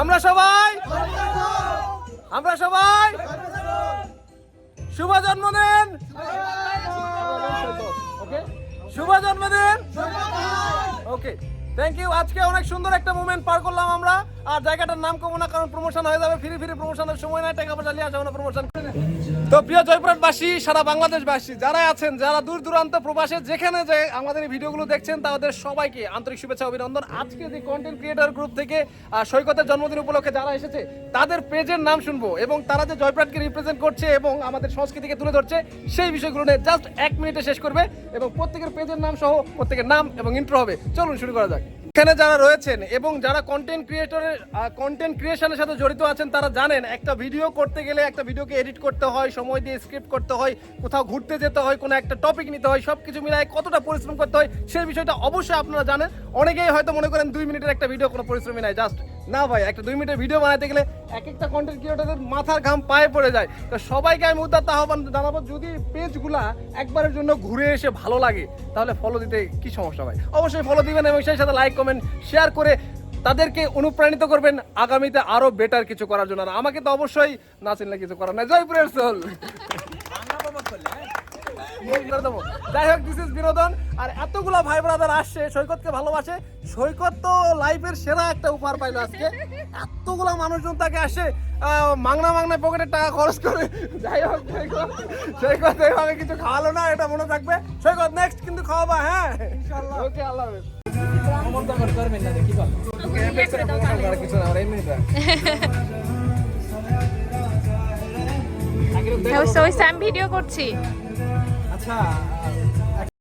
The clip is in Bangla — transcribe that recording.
আমরা সবাই আমরা সবাই শুভ জন্মদিন ওকে শুভ জন্মদিন ওকে থ্যাংক ইউ আজকে অনেক সুন্দর একটা মুভমেন্ট পার করলাম আমরা। আর জায়গাটার নাম কমো না, কারণ প্রমোশন হয়ে যাবে, ফ্রি ফ্রি প্রমোশনের সময় নাই, টাকা পয়সা নিয়ে আসবে না প্রমোশন তো প্রিয় জয়পুরহাটবাসী, সারা বাংলাদেশবাসী, যারা আছেন, যারা দূর দূরান্ত প্রবাসে, যেখানে যে আমাদের এই ভিডিওগুলো দেখছেন, তাদের সবাইকে আন্তরিক শুভেচ্ছা, অভিনন্দন। আজকে যে কন্টেন্ট ক্রিয়েটর গ্রুপ থেকে সৈকতের জন্মদিন উপলক্ষে যারা এসেছে, তাদের পেজের নাম শুনব এবং তারা যে জয়পুরহাটকে রিপ্রেজেন্ট করছে এবং আমাদের সংস্কৃতিকে তুলে ধরছে, সেই বিষয়গুলো নিয়ে জাস্ট এক মিনিটে শেষ করবে এবং প্রত্যেকের পেজের নাম সহ প্রত্যেকের নাম এবং ইন্ট্রো হবে। চলুন শুরু করা যাক। এখানে যারা রয়েছেন এবং যারা কন্টেন্ট ক্রিয়েটরের কন্টেন্ট ক্রিয়েশনের সাথে জড়িত আছেন, তারা জানেন, একটা ভিডিও করতে গেলে একটা ভিডিওকে এডিট করতে হয়, সময় দিয়ে স্ক্রিপ্ট করতে হয়, কোথাও ঘুরতে যেতে হয়, কোনো একটা টপিক নিতে হয় সব কিছু মিলায় কতটা পরিশ্রম করতে হয় সেই বিষয়টা অবশ্যই আপনারা জানেন। অনেকেই হয়তো মনে করেন দুই মিনিটের একটা ভিডিও কোনো পরিশ্রমই নাই জাস্ট না ভাই, একটা দুই মিনিটের ভিডিও বানাতে গেলে এক একটা কন্টেন্ট ক্রিয়েটরদের মাথার ঘাম পায়ে পড়ে যায়। তো সবাইকে আমি উদ্যাত্ত আহ্বান জানাব, যদি পেজগুলা একবারের জন্য ঘুরে এসে ভালো লাগে, তাহলে ফলো দিতে কি সমস্যা ভাই? অবশ্যই ফলো দিবেন এবং সেই সাথে লাইক কমেন্ট শেয়ার করে তাদেরকে অনুপ্রাণিত করবেন। আগামীতে আরও বেটার কিছু করার জন্য। আর আমাকে তো অবশ্যই না চিনলে কিছু করার নাই। জয়পুরের সোল। যাই হোক দিস ইজ বিনোদন। আর এতগুলা ভাই ব্রাদার আসছে সৈকতকে ভালোবাসে। সৈকত তো লাইফের সেরা একটা উপহার পাইলো আজকে। এতগুলা মানুষজন তাকে আসে মাংনা মাংনা পকেটে টাকা খরচ করে। যাই হোক সৈকত সৈকত এইভাবে কিছু খাওয়ালো না এটা মনে থাকবে। সৈকত নেক্সট কিন্তু খাওয়াবা হ্যাঁ? ওকে আল্লাহ হাফেজ। ভিডিও করছি। time.